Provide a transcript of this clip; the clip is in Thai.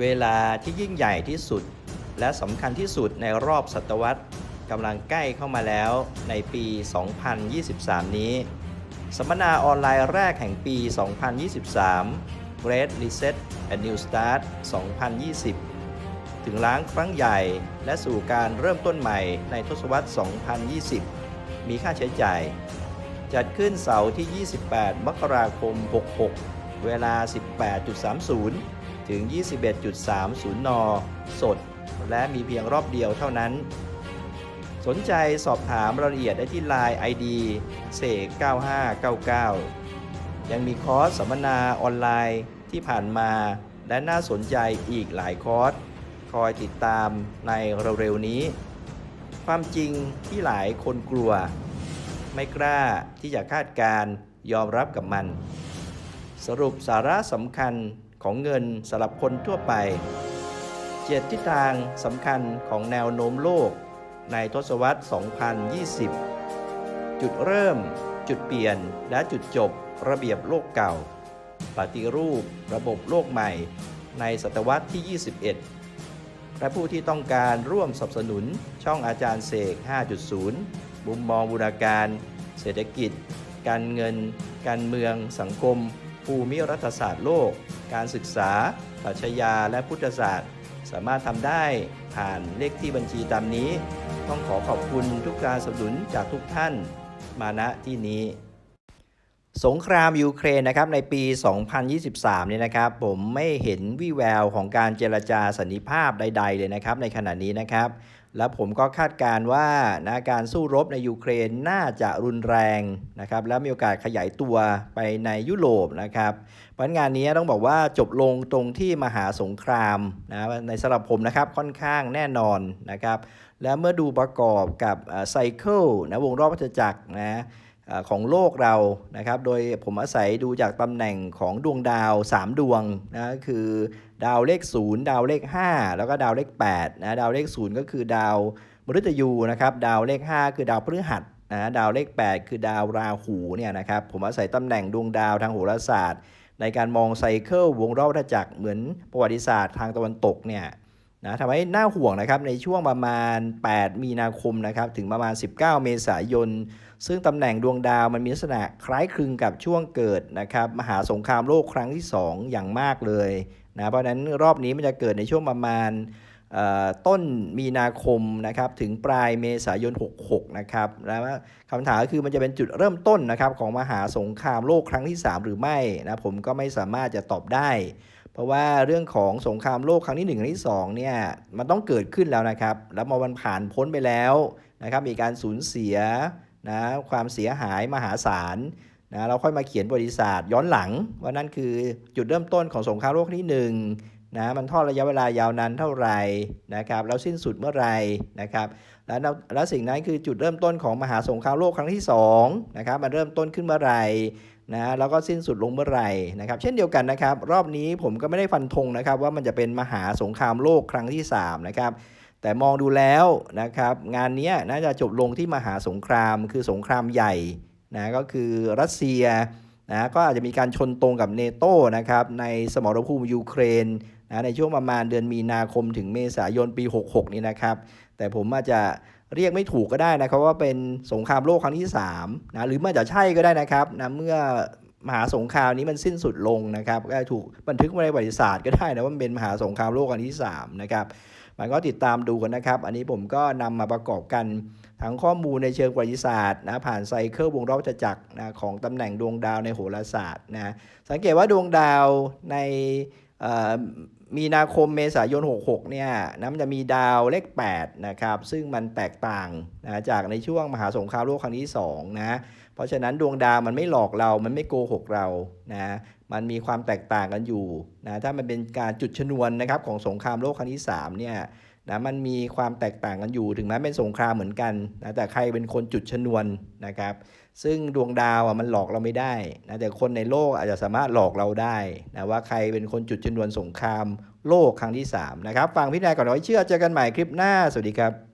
เวลาที่ยิ่งใหญ่ที่สุด และสำคัญที่สุดในรอบศตวรรษกำลังใกล้เข้ามาแล้วในปี 2023 นี้ สัมมนาออนไลน์แรกแห่งปี 2023 Great Reset and New Start 2020 ถึงล้างครั้งใหญ่และสู่การเริ่มต้นใหม่ในทศวรรษ 2020 มีค่าใช้จ่าย จัดขึ้นเสาร์ที่ 28 มกราคม 66 เวลา 18.30 ถึง 21.30 น สด และมีเพียงรอบเดียวเท่านั้น สนใจสอบถามรายละเอียดได้ที่ Line ID เสก9599 ยังมีคอร์สสัมมนาออนไลน์ที่ผ่านมาและน่าสนใจอีกหลายคอร์ส คอยติดตามในเร็วๆนี้ ความจริงที่หลายคนกลัว ไม่กล้าที่จะคาดการยอมรับกับมัน สรุปสาระสำคัญของเงินสำหรับคนทั่วไป เจ็ดทิศทางสำคัญของแนวโน้มโลก ในทศวรรษ 2020 จุดเริ่ม จุดเปลี่ยน และจุดจบระเบียบโลกเก่า ปฏิรูประบบโลกใหม่ ในศตวรรษที่ 21 และผู้ที่ต้องการร่วมสนับสนุนช่องอาจารย์เสก 5.0 มุมมองบูรณาการ เศรษฐกิจ การเงิน การเมือง สังคม ภูมิรัฐศาสตร์โลก การศึกษาปรัชญาและพุทธศาสตร์ สามารถทำได้ผ่านเลขที่บัญชีตามนี้ ต้องขอขอบคุณทุกการสนับสนุนจากทุกท่าน มาณที่นี้ สงครามยูเครนนะครับในปี 2023 เนี่ยนะครับผมไม่เห็นวี่แววของการเจรจาสันนิภาพใด ๆ เลยนะครับในขณะนี้นะครับ แล้วผมก็คาดการณ์ว่านะการสู้รบในยูเครนน่าจะรุนแรงนะครับแล้วมีโอกาสขยายตัวไปในยุโรปนะครับเพราะงานนี้ต้องบอกว่าจบลงตรงที่มหาสงครามนะในสำหรับผมนะครับค่อนข้างแน่นอนนะครับแล้วเมื่อดูประกอบกับไซเคิลนะวงรอบวัฏจักรนะ ของโลกเรานะครับ โดยผมอาศัยดูจากตำแหน่งของดวงดาว 3 ดวงนะคือดาวเลข 0 ดาวเลข 5 แล้วก็ดาวเลข8นะดาวเลข 0 ก็คือดาวมฤตยูนะครับดาวเลข 5 คือดาวพฤหัสนะดาวเลข 8 คือดาวราหูเนี่ยนะครับผมอาศัยตำแหน่งดวงดาวทางโหราศาสตร์ ในการมองไซเคิลวงรอบวัฏจักรเหมือนประวัติศาสตร์ทางตะวันตกเนี่ย นะทำให้น่าห่วงนะครับในช่วงประมาณ 8 มีนาคมนะครับถึงประมาณ 19 เมษายน ซึ่งตำแหน่งดวงดาวมันมีลักษณะคล้ายคลึงกับช่วงเกิดนะครับมหาสงครามโลกครั้งที่ 2 อย่างมากเลยนะเพราะนั้นรอบนี้มันจะเกิดในช่วงประมาณต้นมีนาคมนะครับถึงปลายเมษายน 66 นะครับแล้วคำถามก็คือมันจะเป็นจุดเริ่มต้นนะครับของมหาสงครามโลกครั้งที่ 3 หรือไม่นะผมก็ไม่สามารถจะตอบได้ ราะว่าเรื่องของสงครามโลกครั้งที่1ครั้งที่2เนี่ยมันต้องเกิดขึ้นแล้วนะครับ แล้วพอมันผ่านพ้นไปแล้วนะครับมีการสูญเสียนะความเสียหายมหาศาลนะเราค่อยมาเขียนประวัติศาสตร์ย้อนหลัง ว่านั่นคือจุดเริ่มต้นของสงครามโลกครั้งที่1นะมันทอดระยะเวลายาวนานเท่าไหร่นะครับแล้วสิ้นสุดเมื่อไหร่นะครับแล้วแล้วสิ่งนั้นคือจุดเริ่มต้นของมหาสงครามโลกครั้งที่2นะครับมันเริ่มต้นขึ้นเมื่อไหร่ นะแล้วก็สิ้นสุดลงเมื่อไหร่นะครับ เช่นเดียวกันนะครับ รอบนี้ผมก็ไม่ได้ฟันธงนะครับ ว่ามันจะเป็นมหาสงครามโลกครั้งที่ 3 นะครับ แต่มองดูแล้วนะครับ งานนี้น่าจะจบลงที่มหาสงคราม คือสงครามใหญ่นะก็คือรัสเซียนะก็อาจจะมีการชนตรงกับเนโตนะครับ ในสมรภูมิยูเครนนะในช่วงประมาณเดือนมีนาคมถึงเมษายนปี 66 นี้นะครับ แต่ผมอาจจะ เรียกไม่ถูกก็ได้นะครับว่าเป็นสงครามโลกครั้งที่3นะหรือมันจะใช่ก็ได้นะครับนะเมื่อมหาสงครามนี้มันสิ้นสุดลงนะครับก็ถูกบันทึกไว้ในประวัติศาสตร์ก็ได้นะว่ามันเป็นมหาสงครามโลกครั้งที่3นะครับมันก็ติดตามดูกันนะครับ อันนี้ผมก็นำมาประกอบกันทั้งข้อมูลในเชิงประวัติศาสตร์นะผ่านไซเคิลวงรอบจักรนะของตำแหน่งดวงดาวในโหราศาสตร์นะสังเกตว่าดวงดาวใน มีนาคมเมษายน 66 เนี่ยนะมันจะมีดาวเลข 8 นะครับ ซึ่งมันแตกต่างนะจากในช่วงมหาสงครามโลกครั้งที่ 2 นะ เพราะฉะนั้นดวงดาวมันไม่หลอกเรา มันไม่โกหกเรา นะ มันมีความแตกต่างกันอยู่ นะ ถ้ามันเป็นการจุดชนวนนะครับของสงครามโลกครั้งที่ 3 เนี่ย นะมันมีความแตกต่างกันอยู่ถึงแม้เป็นสงครามเหมือนกันนะแต่ใครเป็นคนจุดชนวนนะครับ ซึ่งดวงดาวอะมันหลอกเราไม่ได้นะแต่คนในโลกอาจจะสามารถหลอกเราได้นะว่าใครเป็นคนจุดชนวนสงครามโลกครั้งที่3นะครับฟังพี่นายก่อนไว้เชื่อเจอกันใหม่คลิปหน้าสวัสดีครับ